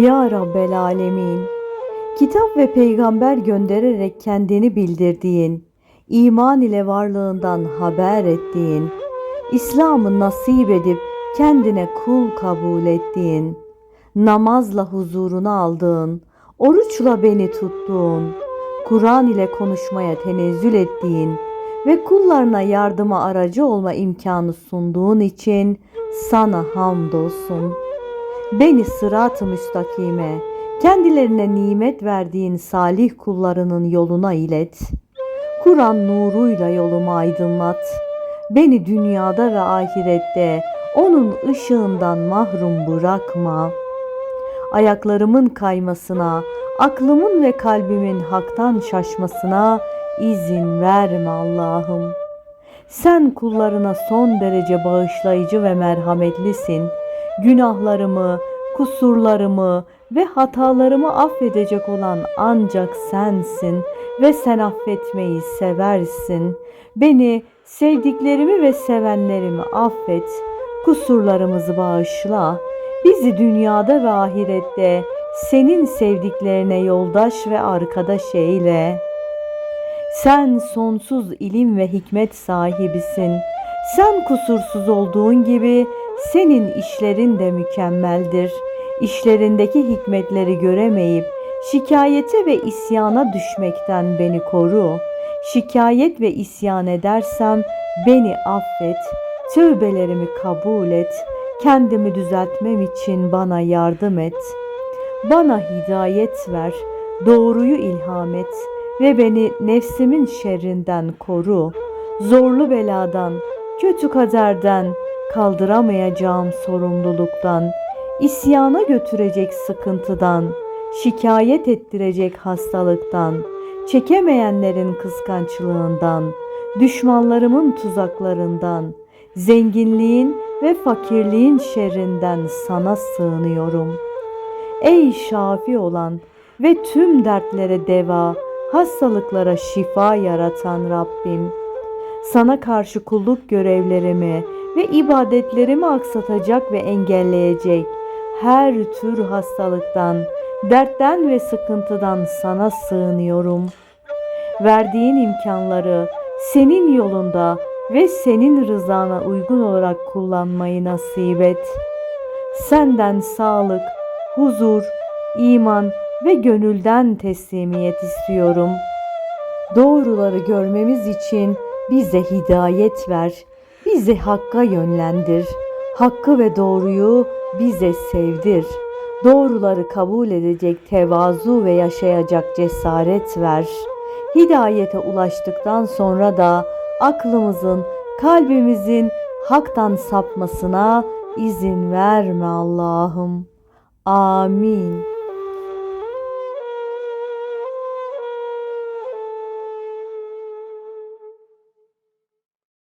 Ya Rabbel Alemin, kitap ve peygamber göndererek kendini bildirdiğin, iman ile varlığından haber ettiğin, İslam'ı nasip edip kendine kul kabul ettiğin, namazla huzuruna aldığın, oruçla beni tuttuğun, Kur'an ile konuşmaya tenezzül ettiğin ve kullarına yardıma aracı olma imkanı sunduğun için sana hamdolsun. Beni sırat-ı müstakime, kendilerine nimet verdiğin salih kullarının yoluna ilet. Kur'an nuruyla yolumu aydınlat. Beni dünyada ve ahirette onun ışığından mahrum bırakma. Ayaklarımın kaymasına, aklımın ve kalbimin haktan şaşmasına izin verme Allah'ım. Sen kullarına son derece bağışlayıcı ve merhametlisin. Günahlarımı, kusurlarımı ve hatalarımı affedecek olan ancak sensin ve sen affetmeyi seversin. Beni, sevdiklerimi ve sevenlerimi affet. Kusurlarımızı bağışla. Bizi dünyada ve ahirette senin sevdiklerine yoldaş ve arkadaş eyle. Sen sonsuz ilim ve hikmet sahibisin. Sen kusursuz olduğun gibi senin işlerin de mükemmeldir. İşlerindeki hikmetleri göremeyip şikayete ve isyana düşmekten beni koru. Şikayet ve isyan edersem beni affet. Tövbelerimi kabul et. Kendimi düzeltmem için bana yardım et. Bana hidayet ver. Doğruyu ilham et ve beni nefsimin şerrinden koru. Zorlu beladan, kötü kaderden, kaldıramayacağım sorumluluktan, isyana götürecek sıkıntıdan, şikayet ettirecek hastalıktan, çekemeyenlerin kıskançlığından, düşmanlarımın tuzaklarından, zenginliğin ve fakirliğin şerrinden sana sığınıyorum. Ey şafi olan ve tüm dertlere deva, hastalıklara şifa yaratan Rabbim, sana karşı kulluk görevlerimi ve ibadetlerimi aksatacak ve engelleyecek her tür hastalıktan, dertten ve sıkıntıdan sana sığınıyorum. Verdiğin imkanları senin yolunda ve senin rızana uygun olarak kullanmayı nasip et. Senden sağlık, huzur, iman ve gönülden teslimiyet istiyorum. Doğruları görmemiz için bize hidayet ver, bizi hakka yönlendir. Hakkı ve doğruyu bize sevdir. Doğruları kabul edecek tevazu ve yaşayacak cesaret ver. Hidayete ulaştıktan sonra da aklımızın, kalbimizin haktan sapmasına izin verme Allah'ım. Amin.